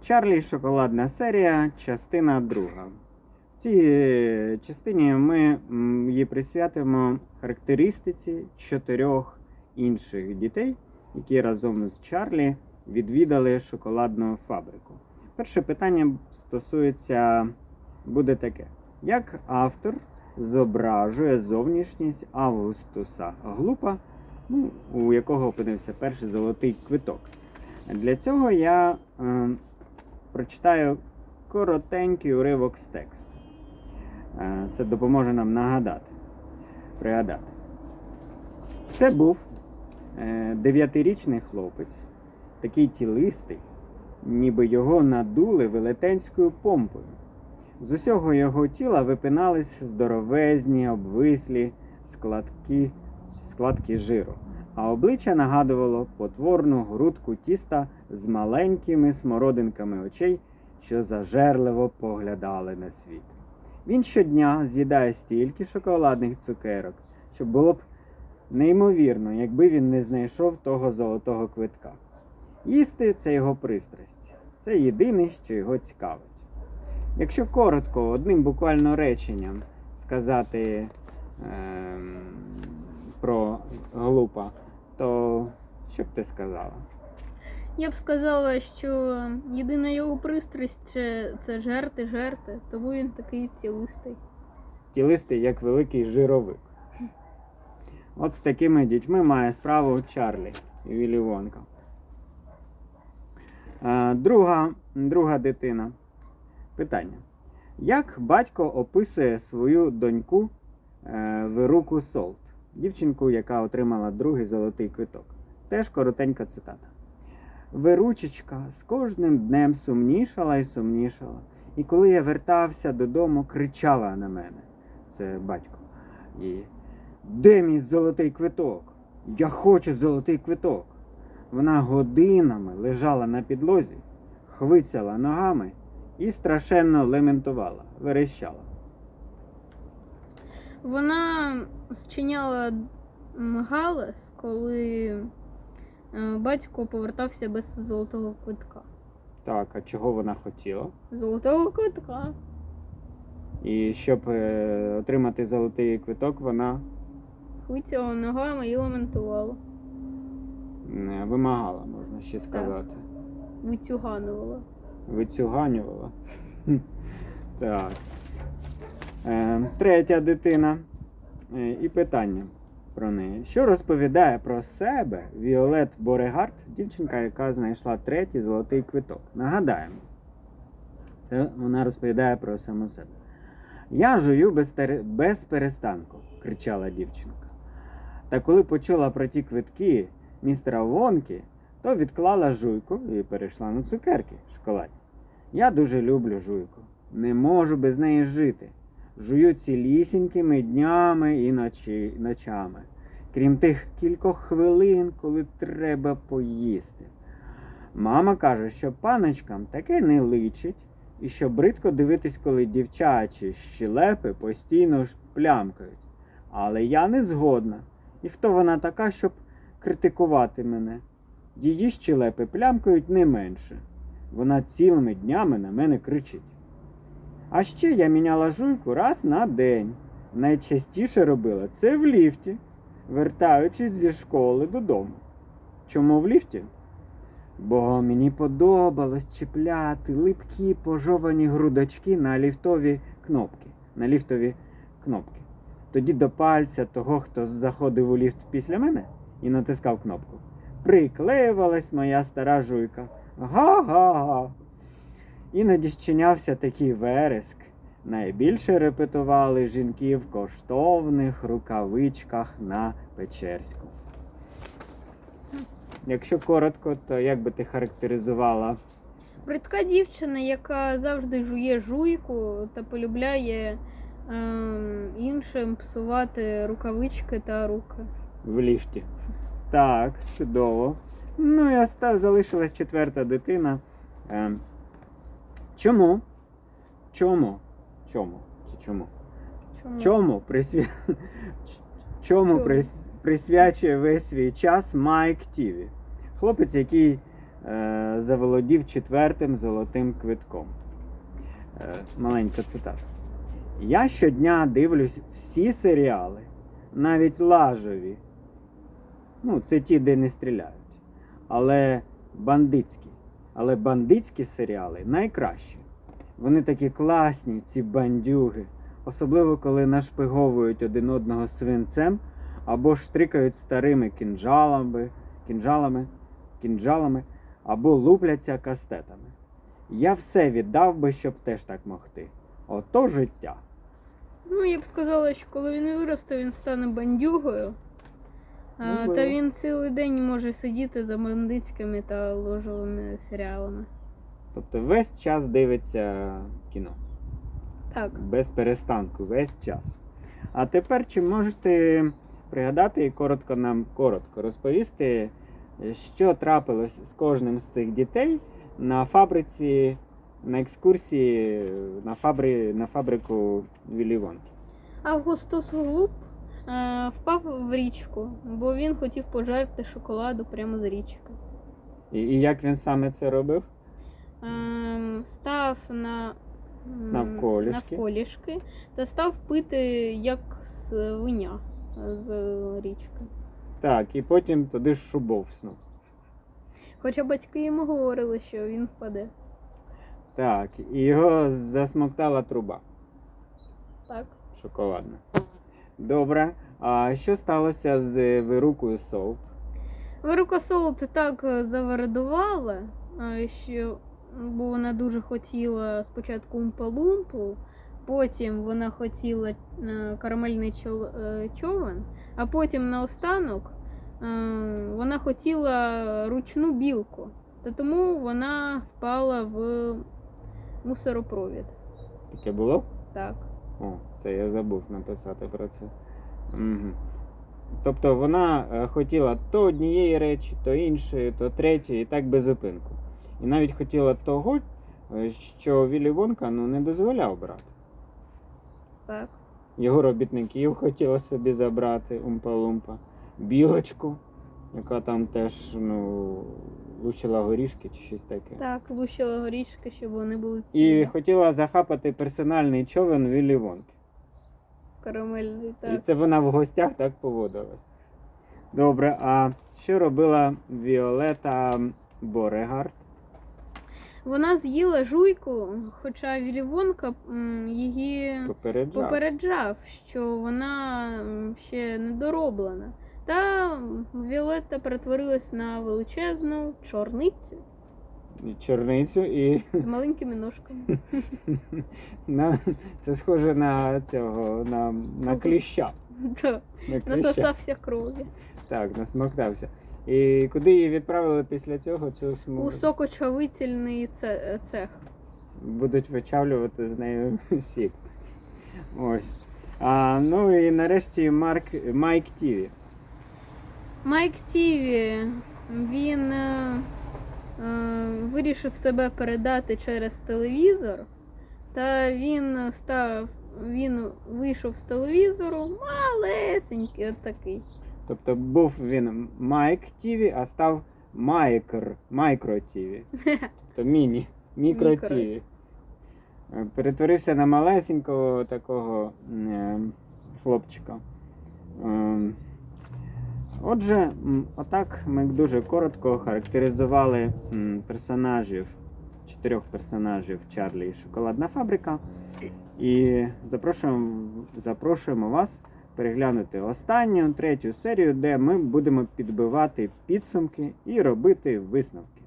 Чарлі шоколадна серія, частина друга. В цій е, частині ми її присвятимо характеристиці чотирьох інших дітей, які разом з Чарлі відвідали шоколадну фабрику. Перше питання стосується буде таке: як автор зображує зовнішність Августуса Глупа, ну, у якого опинився перший золотий квиток? Для цього я е, прочитаю коротенький уривок з тексту. Е, це допоможе нам нагадати, пригадати. Це був е, дев'ятирічний хлопець, такий тілистий, ніби його надули велетенською помпою. З усього його тіла випинались здоровезні, обвислі складки, складки жиру, а обличчя нагадувало потворну грудку тіста з маленькими смородинками очей, що зажерливо поглядали на світ. Він щодня з'їдає стільки шоколадних цукерок, що було б неймовірно, якби він не знайшов того золотого квитка. Їсти це його пристрасть, це єдине, що його цікавить. Якщо коротко, одним буквально реченням сказати ем, про глупа, то що б ти сказала? Я б сказала, що єдина його пристрасть це, жерти, жерти, тому він такий цілистий. Тілистий як великий жировик. От з такими дітьми має справу Чарлі і Віллі Вонка. Е, Друга, друга дитина. Питання. Як батько описує свою доньку е, Вируку Солт, дівчинку, яка отримала другий золотий квиток? Теж коротенька цитата. Виручечка з кожним днем сумнішала і сумнішала. І коли я вертався додому, кричала на мене. Це батько. І де мій золотий квиток? Я хочу золотий квиток. Вона годинами лежала на підлозі, хвицяла ногами і страшенно лементувала, верещала. Вона зчиняла галас, коли е, батько повертався без золотого квитка. Так, а чого вона хотіла? Золотого квитка. І щоб е, отримати золотий квиток, вона Хвицяла ногами і ламентувала. е, вимагала, можна ще сказати. Витюганувала. Вицюганювала. Так. Е, третя дитина. Е, і питання про неї. Що розповідає про себе Віолет Борегард, дівчинка, яка знайшла третій золотий квиток? Нагадаємо. Це вона розповідає про саму себе. Я жую без, тер- без перестанку, кричала дівчинка. Та коли почула про ті квитки містера Вонки, то відклала жуйку і перейшла на цукерки шоколадні. Я дуже люблю жуйку. Не можу без неї жити. Жую цілісінькими днями і ночі, ночами, крім тих кількох хвилин, коли треба поїсти. Мама каже, що паночкам таке не личить, і що бридко дивитись, коли дівчачі щелепи постійно ж плямкають. Але я не згодна. І хто вона така, щоб критикувати мене? Її щелепи плямкають не менше. Вона цілими днями на мене кричить. А ще я міняла жуйку раз на день. Найчастіше робила це в ліфті, вертаючись зі школи додому. Чому в ліфті? Бо мені подобалось чіпляти липкі пожовані грудочки на ліфтові кнопки. На ліфтові кнопки. Тоді до пальця того, хто заходив у ліфт після мене і натискав кнопку, приклеювалась моя стара жуйка. Га-га-га. Іноді щинявся такий вереск. Найбільше репетували жінки в коштовних рукавичках на Печерську. Якщо коротко, то як би ти характеризувала Бридка дівчина, яка завжди жує жуйку та полюбляє ем, іншим псувати рукавички та руки. в ліфті? Так, чудово. Ну і оста залишилась четверта дитина. Ем, чому? Чому? Чому? Чи чому? Чому? Чому присвя... Чому Чому? прис... присвячує весь свій час Майк Тіві? Хлопець, який е, заволодів четвертим золотим квитком. Е, маленька цитата. Я щодня дивлюсь всі серіали, навіть лажові. Ну, це ті, де не стріляють. Але бандитські. Але бандитські серіали найкращі. Вони такі класні, ці бандюги. Особливо, коли нашпиговують один одного свинцем або штрикають старими кінжалами, кінжалами, кінжалами або лупляться кастетами. Я все віддав би, щоб теж так могти. Ото життя. Ну, я б сказала, що коли він виросте, він стане бандюгою. А, та він цілий день може сидіти за бандитськими та ложовими серіалами. Тобто весь час дивиться кіно. Так. Без перестанку, весь час. А тепер чи можете пригадати і коротко нам коротко розповісти, що трапилось з кожним з цих дітей на фабриці, на екскурсії на, фабри, на фабрику Віллі Вонки? Августус Глуп е, впав в річку, бо він хотів пожарити шоколаду прямо з річки. І, і як він саме це робив? Ем, став на м, Навколішки. навколішки та став пити як свиня з річки. Так, і потім туди ж шубовснув. Хоча батьки йому говорили, що він впаде. Так, і його засмоктала труба Так. шоколадна. Добре. А що сталося з вирукою Солт? Верука Солт так е, завередувала, що бо вона дуже хотіла спочатку умпа-лумпу, потім вона хотіла е, карамельний е, човен, а потім наостанок вона хотіла ручну білку. Та тому вона впала в мусоропровід. Таке було? Так. О, це я забув написати про це. Угу. Тобто вона е, хотіла то однієї речі, то іншої, то третьої, і так без зупинку. І навіть хотіла того, е, що Віллі Вонка ну, не дозволяв брати. Так. Його робітників хотіла собі забрати Умпа-Лумпа, білочку, яка там теж ну, лущила горішки чи щось таке. Так, лущила горішки, щоб вони були І хотіла захапати персональний човен Віллі Вонки. Карамельний, І це вона в гостях так поводилась. Добре, а що робила Віолета Борегард? Вона з'їла жуйку, хоча Віллі Вонка м, її Попереджав. попереджав, що вона м, ще недороблена. Та Віолетта перетворилась на величезну чорницю Чорницю і з маленькими ножками. на, це схоже на цього, на, на кліща. Насосався крові. Так, насмоктався. І куди її відправили після цього? Цю смугу? У сокочавительний цех. Будуть вичавлювати з нею сік. Ось. А, ну і нарешті Марк, Майк Тіві. Майк Тіві, він е, е, вирішив себе передати через телевізор, та він став, він вийшов з телевізору малесенький, от такий. Тобто був він Майк Тіві, а став Майкр, Майкро Тіві. Тобто міні, мікро. Тіві. Е, Перетворився на малесенького такого е, хлопчика. Е, Отже, отак ми дуже коротко характеризували персонажів, чотирьох персонажів Чарлі і Шоколадна фабрика. І запрошуємо, запрошуємо вас переглянути останню третю серію, де ми будемо підбивати підсумки і робити висновки.